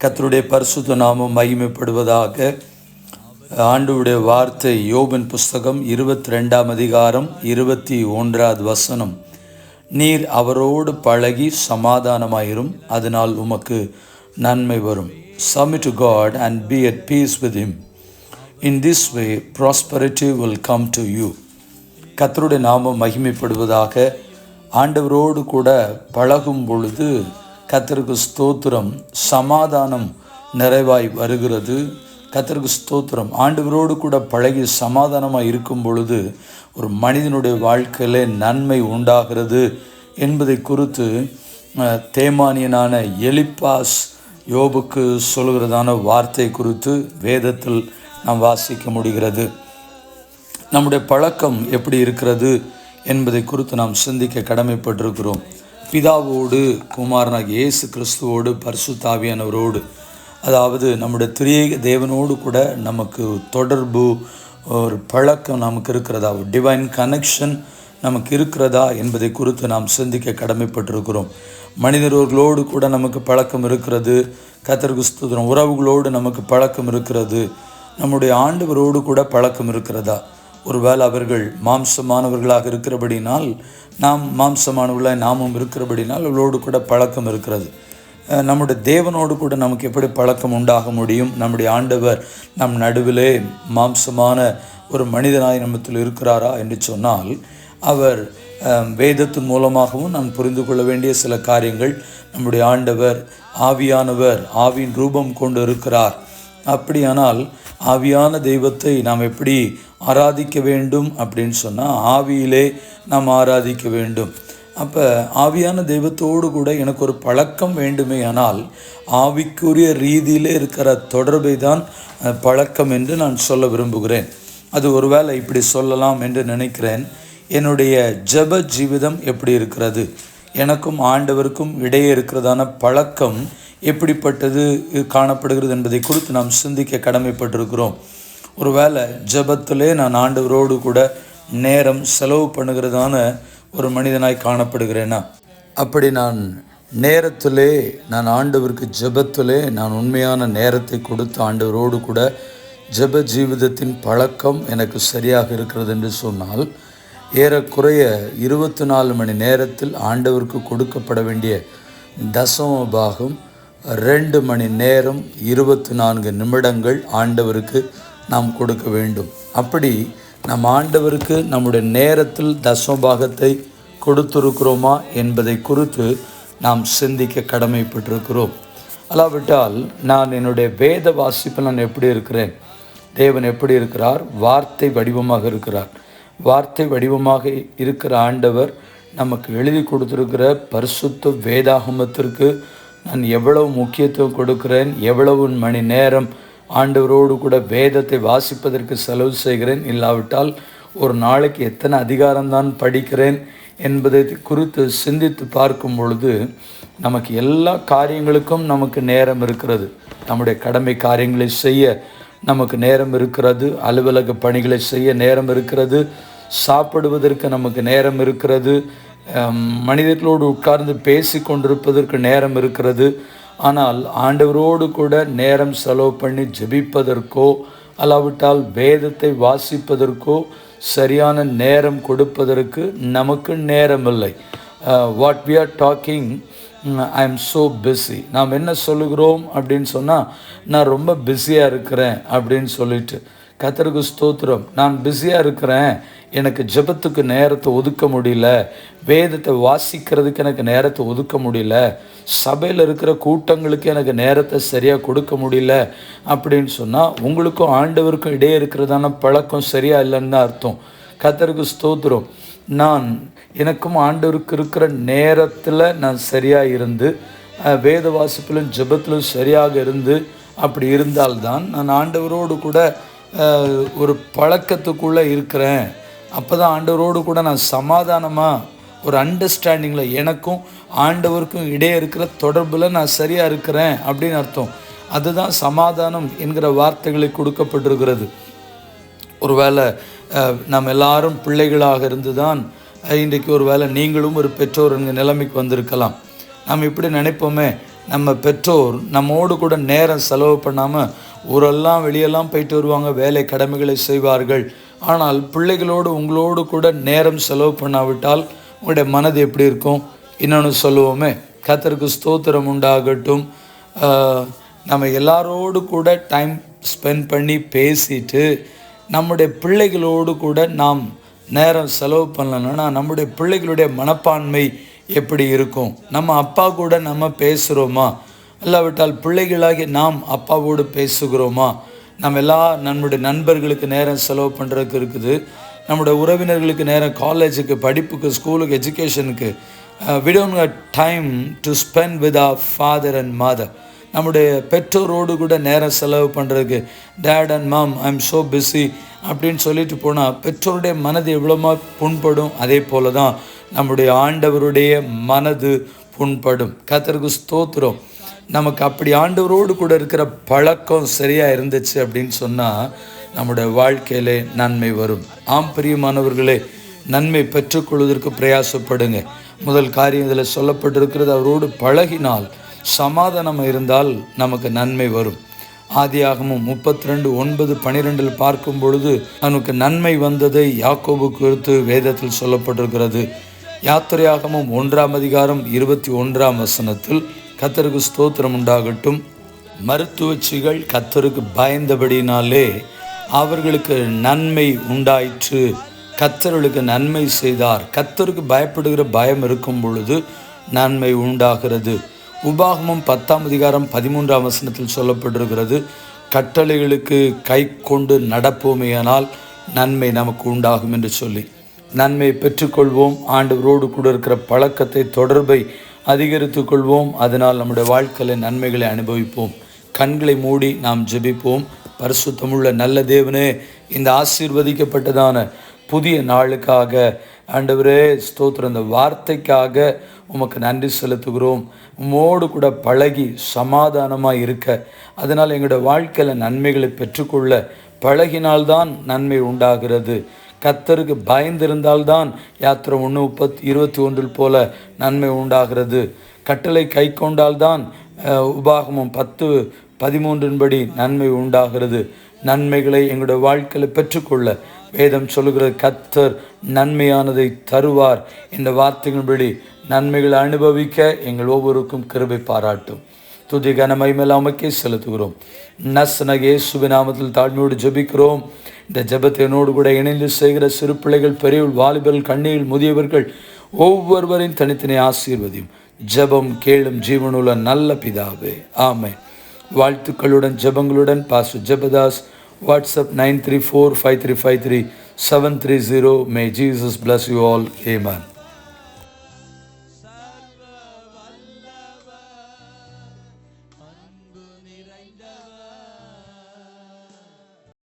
கத்தருடைய பரிசுத்த நாமம் மகிமைப்படுவதாக. ஆண்டுடைய வார்த்தை யோபின் புஸ்தகம் இருபத்தி ரெண்டாம் அதிகாரம் இருபத்தி ஒன்றாவது வசனம். நீர் அவரோடு பழகி சமாதானமாயிரும் அதனால் உமக்கு நன்மை வரும். Submit to God and be at peace with him in this way prosperity will come to you கத்தருடைய நாமம் மகிமைப்படுவதாக ஆண்டவரோடு கூட பழகும் பொழுது கத்திற்கு ஸ்தோத்திரம். சமாதானம் நிறைவாய் வருகிறது. கத்திற்கு ஸ்தோத்திரம். ஆண்டவரோடு கூட பழகி சமாதானமாக இருக்கும் பொழுது ஒரு மனிதனுடைய வாழ்க்கையிலே நன்மை உண்டாகிறது என்பதை குறித்து தேமானியனான எலிப்பாஸ் யோபுக்கு சொல்கிறதான வார்த்தை குறித்து வேதத்தில் நாம் வாசிக்க முடிகிறது. நம்முடைய பழக்கம் எப்படி இருக்கிறது என்பதை குறித்து நாம் சிந்திக்க கடமைப்பட்டிருக்கிறோம். பிதாவோடு குமாரனாகிய இயேசு கிறிஸ்துவோடு பரிசுத்தாவியானவரோடு அதாவது நம்முடைய திரியேக தேவனோடு கூட நமக்கு தொடர்பு ஒரு பழக்கம் நமக்கு இருக்கிறதா? ஒரு டிவைன் கனெக்ஷன் நமக்கு இருக்கிறதா? என்பதை குறித்து நாம் சிந்திக்க கடமைப்பட்டிருக்கிறோம். மனிதர்களோடு கூட நமக்கு பழக்கம் இருக்கிறது. கத்தருக்கு உறவுகளோடு நமக்கு பழக்கம் இருக்கிறது. நம்முடைய ஆண்டவரோடு கூட பழக்கம் இருக்கிறதா? ஒருவேளை அவர்கள் மாம்சமானவர்களாக இருக்கிறபடினால் நாம் மாம்சமானவர்களாக நாமும் இருக்கிறபடினால் அவளோடு கூட பழக்கம் இருக்கிறது. நம்முடைய தேவனோடு கூட நமக்கு எப்படி பழக்கம் உண்டாக முடியும்? நம்முடைய ஆண்டவர் நம் நடுவிலே மாம்சமான ஒரு மனிதனாய் நம்மத்தில் இருக்கிறாரா என்று சொன்னால் அவர் வேதத்தின் மூலமாகவும் நாம் புரிந்து கொள்ள வேண்டிய சில காரியங்கள் நம்முடைய ஆண்டவர் ஆவியானவர் ஆவியின் ரூபம் கொண்டு இருக்கிறார். அப்படியானால் ஆவியான தெய்வத்தை நாம் எப்படி ஆராதிக்க வேண்டும் அப்படின்னு சொன்னால் ஆவியிலே நாம் ஆராதிக்க வேண்டும். அப்போ ஆவியான தெய்வத்தோடு கூட எனக்கு ஒரு பழக்கம் வேண்டுமே ஆனால் ஆவிக்குரிய ரீதியிலே இருக்கிற தொடர்பை தான் பழக்கம் என்று நான் சொல்ல விரும்புகிறேன். அது ஒருவேளை இப்படி சொல்லலாம் என்று நினைக்கிறேன். என்னுடைய ஜெப ஜீவிதம் எப்படி இருக்கிறது? எனக்கும் ஆண்டவருக்கும் இடையே இருக்கிறதான பழக்கம் எப்படிப்பட்டது காணப்படுகிறது என்பதை குறித்து நாம் சிந்திக்க கடமைப்பட்டிருக்கிறோம். ஒருவேளை ஜபத்திலே நான் ஆண்டவரோடு கூட நேரம் செலவு பண்ணுகிறதான ஒரு மனிதனாய் காணப்படுகிறேனா? அப்படி நான் நேரத்திலே நான் ஆண்டவருக்கு ஜபத்திலே நான் உண்மையான நேரத்தை கொடுத்து ஆண்டவரோடு கூட ஜெப ஜீவிதத்தின் பழக்கம் எனக்கு சரியாக இருக்கிறது என்று சொன்னால் ஏறக்குறைய இருபத்தி நாலு மணி நேரத்தில் ஆண்டவருக்கு கொடுக்கப்பட வேண்டிய தசம பாகம் ரெண்டு மணி நேரம் இருபத்தி நான்கு நிமிடங்கள் ஆண்டவருக்கு நாம் கொடுக்க வேண்டும். அப்படி நம் ஆண்டவருக்கு நம்முடைய நேரத்தில் தசமபாகத்தை கொடுத்திருக்கிறோமா என்பதை குறித்து நாம் சிந்திக்க கடமைப்பட்டிருக்கிறோம். அல்லாவிட்டால் நான் என்னுடைய வேத வாசிப்பில் நான் எப்படி இருக்கிறேன்? தேவன் எப்படி இருக்கிறார்? வார்த்தை வடிவமாக இருக்கிறார். வார்த்தை வடிவமாக இருக்கிற ஆண்டவர் நமக்கு எழுதி கொடுத்துருக்கிற பரிசுத்த வேதாகமத்திற்கு நான் எவ்வளவு முக்கியத்துவம் கொடுக்கிறேன் எவ்வளவு மணி நேரம் ஆண்டவரோடு கூட வேதத்தை வாசிப்பதற்கு செலவு செய்கிறேன். இல்லாவிட்டால் ஒரு நாளைக்கு எத்தனை அதிகாரம்தான் படிக்கிறேன் என்பதை குறித்து சிந்தித்து பார்க்கும் பொழுது நமக்கு எல்லா காரியங்களுக்கும் நமக்கு நேரம் இருக்கிறது. நம்முடைய கடமை காரியங்களை செய்ய நமக்கு நேரம் இருக்கிறது. அலுவலக பணிகளை செய்ய நேரம் இருக்கிறது. சாப்பிடுவதற்கு நமக்கு நேரம் இருக்கிறது. மனிதர்களோடு உட்கார்ந்து பேசி கொண்டிருப்பதற்கு நேரம் இருக்கிறது. ஆனால் ஆண்டவரோடு கூட நேரம் செலவு பண்ணி ஜெபிப்பதற்கோ அல்லாவிட்டால் வேதத்தை வாசிப்பதற்கோ சரியான நேரம் கொடுப்பதற்கு நமக்கு நேரம் இல்லை what we are talking I am so busy நாம் என்ன சொல்லுகிறோம் அப்படின்னு சொன்னால் நான் ரொம்ப பிஸியாக இருக்கிறேன் அப்படின்னு சொல்லிட்டு. கத்தருக்கு ஸ்தோத்திரம். நான் பிஸியாக இருக்கிறேன். எனக்கு ஜெபத்துக்கு நேரத்தை ஒதுக்க முடியல. வேதத்தை வாசிக்கிறதுக்கு எனக்கு நேரத்தை ஒதுக்க முடியல. சபையில் இருக்கிற கூட்டங்களுக்கு எனக்கு நேரத்தை சரியாக கொடுக்க முடியல அப்படின்னு சொன்னால் உங்களுக்கும் ஆண்டவருக்கும் இடையே இருக்கிறதான பழக்கம் சரியாக இல்லைன்னு தான் அர்த்தம். கத்தருக்கு ஸ்தோத்திரம். நான் எனக்கும் ஆண்டவருக்கு இருக்கிற நேரத்தில் நான் சரியாக இருந்து வேத வாசிப்பிலும் ஜபத்திலும் சரியாக இருந்து அப்படி இருந்தால்தான் நான் ஆண்டவரோடு கூட ஒரு பழக்கத்துக்குள்ளே இருக்கிறேன். அப்போ தான் ஆண்டவரோடு கூட நான் சமாதானமாக ஒரு அண்டர்ஸ்டாண்டிங்கில் எனக்கும் ஆண்டவருக்கும் இடையே இருக்கிற தொடர்பில் நான் சரியாக இருக்கிறேன் அப்படின்னு அர்த்தம். அதுதான் சமாதானம் என்கிற வார்த்தைகளை கொடுக்கப்பட்டிருக்கிறது. ஒருவேளை அஹ், நாம் எல்லாரும் பிள்ளைகளாக இருந்து தான் இன்றைக்கு ஒரு வேளை நீங்களும் ஒரு பெற்றோர் என்கிற நிலைமைக்கு வந்திருக்கலாம். நாம் இப்படி நினைப்போமே நம்ம பெற்றோர் நம்மோடு கூட நேரம் செலவு பண்ணாமல் ஊரெல்லாம் வெளியெல்லாம் போயிட்டு வருவாங்க வேலை கடமைகளை செய்வார்கள் ஆனால் பிள்ளைகளோடு உங்களோடு கூட நேரம் செலவு பண்ணாவிட்டால் உங்களுடைய மனது எப்படி இருக்கும்? இன்னொன்று சொல்லுவோமே கத்தருக்கு ஸ்தோத்திரம் உண்டாகட்டும். நம்ம எல்லாரோடு கூட டைம் ஸ்பெண்ட் பண்ணி பேசிட்டு நம்முடைய பிள்ளைகளோடு கூட நாம் நேரம் செலவு பண்ணலன்னா நம்முடைய பிள்ளைகளுடைய மனப்பான்மை எப்படி இருக்கும்? நம்ம அப்பா கூட நம்ம பேசுகிறோமா இல்லாவிட்டால் பிள்ளைகளாகி நாம் அப்பாவோடு பேசுகிறோமா? நம்ம எல்லா நம்முடைய நண்பர்களுக்கு நேரம் செலவு பண்ணுறதுக்கு இருக்குது. நம்முடைய உறவினர்களுக்கு நேரம் காலேஜுக்கு படிப்புக்கு ஸ்கூலுக்கு எஜுகேஷனுக்கு we don't time to spend with a father and mother நம்முடைய பெற்றோரோடு கூட நேரம் செலவு பண்ணுறதுக்கு dad and mom I am so busy அப்படின்னு சொல்லிட்டு போனால் பெற்றோருடைய மனது எவ்வளோமா புண்படும் அதே போல தான் நம்முடைய ஆண்டவருடைய மனது புண்படும். கத்தருக்கு ஸ்தோத்திரம். நமக்கு அப்படி ஆண்டவரோடு கூட இருக்கிற பழக்கம் சரியாக இருந்துச்சு அப்படின்னு சொன்னால் நம்முடைய வாழ்க்கையிலே நன்மை வரும். ஆம் பிரியமானவர்களே நன்மை பெற்றுக்கொள்வதற்கு பிரயாசப்படுங்க. முதல் காரியம் இதில் சொல்லப்பட்டிருக்கிறது அவரோடு பழகினால் சமாதானம் இருந்தால் நமக்கு நன்மை வரும். ஆதியாகமும் முப்பத்தி ரெண்டு ஒன்பது பனிரெண்டில் பார்க்கும் பொழுது அவனுக்கு நன்மை வந்ததை யாக்கோபு குறித்து வேதத்தில் சொல்லப்பட்டிருக்கிறது. யாத்திரையாகமும் ஒன்றாம் அதிகாரம் இருபத்தி ஒன்றாம் வசனத்தில் கத்தருக்கு ஸ்தோத்திரம் உண்டாகட்டும். மருத்துவச்சிகள் கத்தருக்கு பயந்தபடினாலே அவர்களுக்கு நன்மை உண்டாயிற்று. கத்தர்களுக்கு நன்மை செய்தார். கத்தருக்கு பயப்படுகிற பயம் இருக்கும் பொழுது நன்மை உண்டாகிறது. உபாகமம் பத்தாம் அதிகாரம் பதிமூன்றாம் வசனத்தில் சொல்லப்பட்டிருக்கிறது கட்டளைகளுக்கு கை கொண்டு நடப்போமேயானால் நன்மை நமக்கு உண்டாகும் என்று சொல்லி. நன்மை பெற்றுக்கொள்வோம். ஆண்டவரோடு கூட இருக்கிற பழக்கத்தை தொடர்பை அதிகரித்து கொள்வோம் அதனால் நம்முடைய வாழ்க்கையில் நன்மைகளை அனுபவிப்போம். கண்களை மூடி நாம் ஜெபிப்போம். பரிசுத்தமுள்ள நல்ல தேவனே இந்த ஆசீர்வதிக்கப்பட்டதான புதிய நாளுக்காக ஆண்டவரே ஸ்தோத்திரம். இந்த வார்த்தைக்காக உமக்கு நன்றி செலுத்துகிறோம். உமோடு கூட பழகி சமாதானமாக இருக்க அதனால் எங்களோட வாழ்க்கையில் நன்மைகளை பெற்றுக்கொள்ள பழகினால்தான் நன்மை உண்டாகிறது. கத்தருக்கு பயந்திருந்தால்தான் யாத்திரை ஒன்று முப்பத்தி இருபத்தி ஒன்றில் போல நன்மை உண்டாகிறது. கட்டளை கை கொண்டால்தான் உபாகமும் பத்து பதிமூன்றின்படி நன்மை உண்டாகிறது. நன்மைகளை எங்களுடைய வாழ்க்கையில் பெற்றுக்கொள்ள வேதம் சொல்லுகிற கத்தர் நன்மையானதை தருவார் இந்த வார்த்தைகளின்படி நன்மைகளை அனுபவிக்க எங்கள் ஒவ்வொருக்கும் கிருபை பாராட்டும். துதி கனமைமேல் அமைக்கே செலுத்துகிறோம். நஸ்னகே சுபிநாமத்தில் தாழ்மையோடு ஜெபிக்கிறோம். இந்த ஜபத்தினோடு கூட இணைந்து செய்கிற சிறு பிள்ளைகள் பெரியவர்கள் வாலிபர்கள் கண்ணீர் முதியவர்கள் ஒவ்வொருவரையும் தனித்தனி ஆசீர்வதியும் ஜெபம் கேளும் ஜீவனுள்ள நல்ல பிதாவே. ஆமை வாழ்த்துக்களுடன் ஜெபங்களுடன் Basu Jabadas WhatsApp nine three four five three five three seven three zero. May Jesus bless you all amen